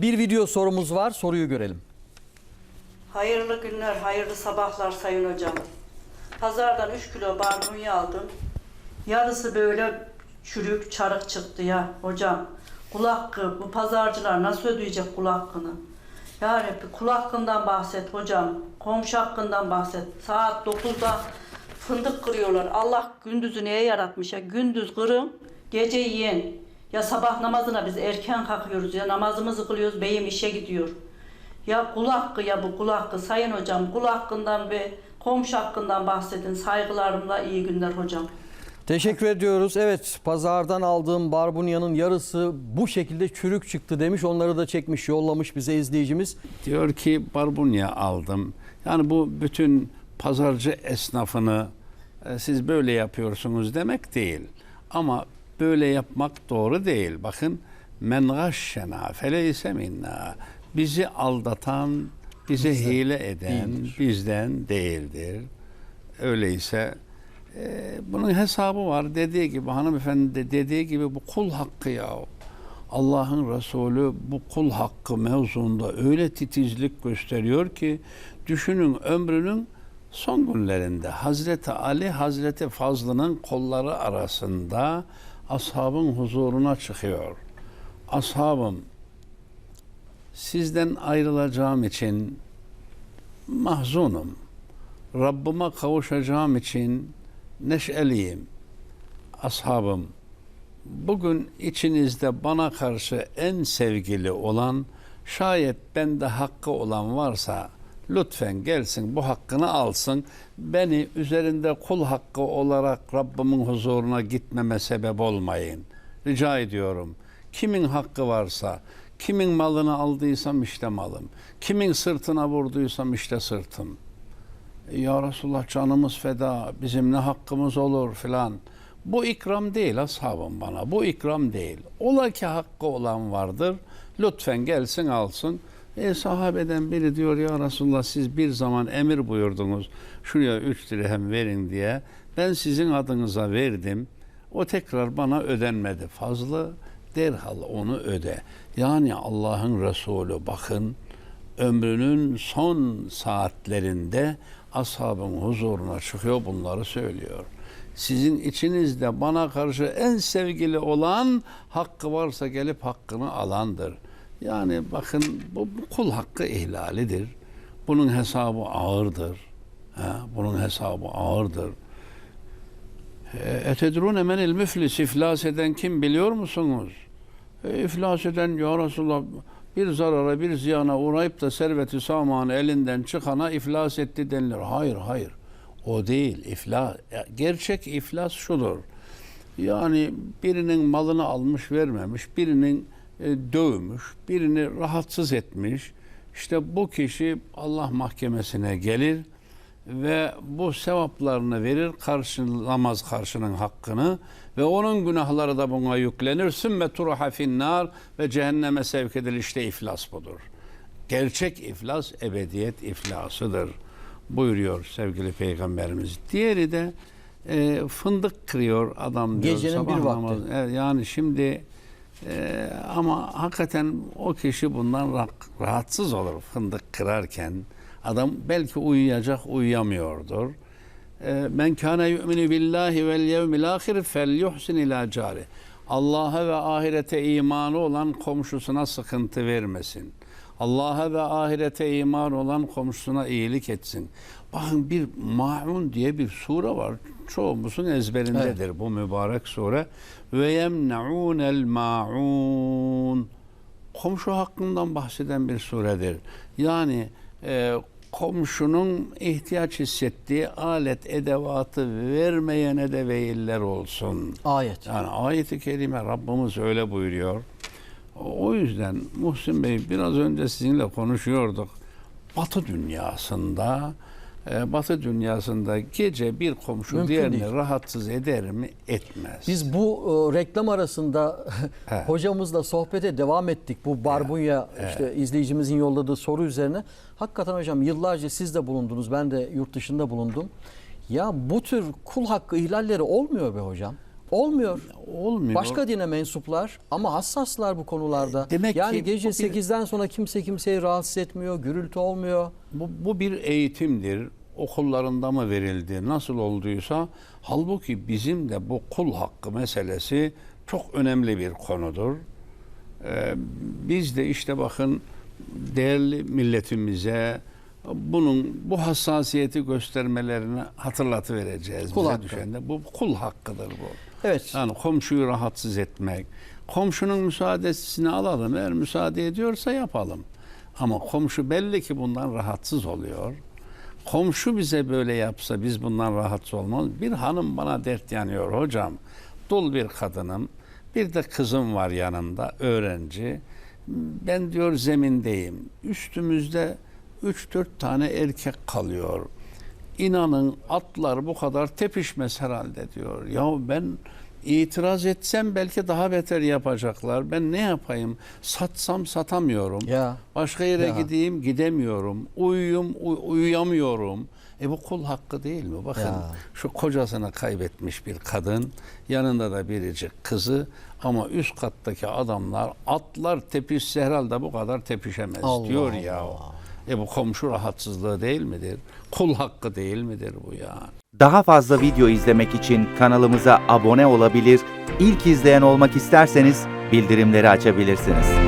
Bir video sorumuz var. Soruyu görelim. Hayırlı günler, hayırlı sabahlar Sayın Hocam. Pazardan 3 kilo barbunya aldım. Yarısı böyle çürük, çarık çıktı ya hocam. Kul hakkı, bu pazarcılar nasıl ödeyecek kul hakkını? Ya Rabbi kul hakkından bahset hocam. Komşu hakkından bahset. Saat 9'da fındık kırıyorlar. Allah gündüzü neye yaratmış ya? Gündüz kırın, gece yiyin. Ya sabah namazına biz erken kalkıyoruz ya namazımızı kılıyoruz, beyim işe gidiyor. Ya kul hakkı ya bu kul hakkı sayın hocam kul hakkından ve komşu hakkından bahsedin saygılarımla iyi günler hocam. Teşekkür ediyoruz. Evet pazardan aldığım barbunyanın yarısı bu şekilde çürük çıktı demiş. Onları da çekmiş yollamış bize izleyicimiz. Diyor ki barbunya aldım. Yani bu bütün pazarcı esnafını e, siz böyle yapıyorsunuz demek değil. Ama böyle yapmak doğru değil. Bakın men gashşena feleyse minna. Bizi aldatan, bize hile eden değildir. bizden değildir. Öyleyse e, bunun hesabı var. Dediği gibi hanımefendi de dediği gibi bu kul hakkı ya. Allah'ın Resulü bu kul hakkı mevzuunda öyle titizlik gösteriyor ki düşünün ömrünün son günlerinde Hazreti Ali Hazreti Fazlı'nın kolları arasında ashabın huzuruna çıkıyor. Ashabım sizden ayrılacağım için mahzunum. Rabbime kavuşacağım için neşeliyim. Ashabım, bugün içinizde bana karşı en sevgili olan, şayet bende hakkı olan varsa lütfen gelsin bu hakkını alsın. Beni üzerinde kul hakkı olarak Rabbimin huzuruna gitmeme sebep olmayın. Rica ediyorum. Kimin hakkı varsa, kimin malını aldıysam işte malım. Kimin sırtına vurduysam işte sırtım. Ya Resulullah canımız feda, bizim ne hakkımız olur filan. Bu ikram değil ashabım bana, bu ikram değil. Ola ki hakkı olan vardır, lütfen gelsin alsın. E sahabeden biri diyor ya Resulullah siz bir zaman emir buyurdunuz, şuraya üç dirhem verin diye. Ben sizin adınıza verdim, o tekrar bana ödenmedi. Fazla derhal onu öde. Yani Allah'ın Resulü bakın, ömrünün son saatlerinde ashabın huzuruna çıkıyor bunları söylüyor. Sizin içinizde bana karşı en sevgili olan hakkı varsa gelip hakkını alandır. Yani bakın bu, bu kul hakkı ihlalidir. Bunun hesabı ağırdır. Ha, bunun hesabı ağırdır. E, Etedrune menil müflis iflas eden kim biliyor musunuz? E, iflas eden ya Resulallah bir zarara bir ziyana uğrayıp da serveti samanı elinden çıkana iflas etti denilir. Hayır hayır o değil iflas. Gerçek iflas şudur. Yani birinin malını almış vermemiş, birinin dövmüş, birini rahatsız etmiş. İşte bu kişi Allah mahkemesine gelir ve bu sevaplarını verir, karşılamaz karşının hakkını ve onun günahları da buna yüklenir. Sümme turuha finnar ve cehenneme sevk edilir. İşte iflas budur. Gerçek iflas ebediyet iflasıdır buyuruyor sevgili peygamberimiz. Diğeri de e, fındık kırıyor adam diyor. Gecenin sabah bir vakti. namazı- Evet, yani şimdi e, ama hakikaten o kişi bundan ra- rahatsız olur fındık kırarken. Adam belki uyuyacak uyuyamıyordur. E, Men kana yu'minu billahi vel yevmil ahir fel yuhsin ila cari. Allah'a ve ahirete imanı olan komşusuna sıkıntı vermesin. Allah'a ve ahirete iman olan komşusuna iyilik etsin. Bakın bir Maun diye bir sure var. Çoğumuzun ezberindedir bu mübarek sure. Ve yemne'ûnel ma'un. Komşu hakkından bahseden bir suredir. Yani e, komşunun ihtiyaç hissettiği alet edevatı vermeyene de veiller olsun. Ayet. Yani ayeti kerime Rabbimiz öyle buyuruyor. O yüzden Muhsin Bey biraz önce sizinle konuşuyorduk. Batı dünyasında e, Batı dünyasında gece bir komşu Mümkün diğerini değil. rahatsız eder mi? Etmez. Biz bu e, reklam arasında Evet. hocamızla sohbete devam ettik. Bu barbunya işte izleyicimizin yolladığı soru üzerine. Hakikaten hocam yıllarca siz de bulundunuz. Ben de yurt dışında bulundum. Ya bu tür kul hakkı ihlalleri olmuyor be hocam. Olmuyor. Olmuyor. Başka dine mensuplar ama hassaslar bu konularda. Demek yani ki gece bu bir- 8'den sonra kimse kimseyi rahatsız etmiyor, gürültü olmuyor. Bu, bu bir eğitimdir. Okullarında mı verildi, nasıl olduysa. Halbuki bizim de bu kul hakkı meselesi çok önemli bir konudur. Ee, biz de işte bakın değerli milletimize bunun bu hassasiyeti göstermelerini hatırlatıvereceğiz. Kul Bize hakkı. düşen de bu kul hakkıdır bu. Evet. Yani komşuyu rahatsız etmek. Komşunun müsaadesini alalım. Eğer müsaade ediyorsa yapalım. Ama komşu belli ki bundan rahatsız oluyor. Komşu bize böyle yapsa biz bundan rahatsız olmaz. Bir hanım bana dert yanıyor hocam. Dul bir kadınım. Bir de kızım var yanımda öğrenci. Ben diyor zemindeyim. Üstümüzde 3-4 tane erkek kalıyor. İnanın atlar bu kadar tepişmez herhalde diyor. Ya ben itiraz etsem belki daha beter yapacaklar. Ben ne yapayım? Satsam satamıyorum. Ya. Başka yere Ya. gideyim gidemiyorum. Uyuyum uy- uyuyamıyorum. E bu kul hakkı değil mi? Bakın Ya. şu kocasını kaybetmiş bir kadın, yanında da biricik kızı ama üst kattaki adamlar atlar tepişse herhalde bu kadar tepişemez Allah diyor ya. Allah. E bu komşu rahatsızlığı değil midir? Kul hakkı değil midir bu ya? Daha fazla video izlemek için kanalımıza abone olabilir, ilk izleyen olmak isterseniz bildirimleri açabilirsiniz.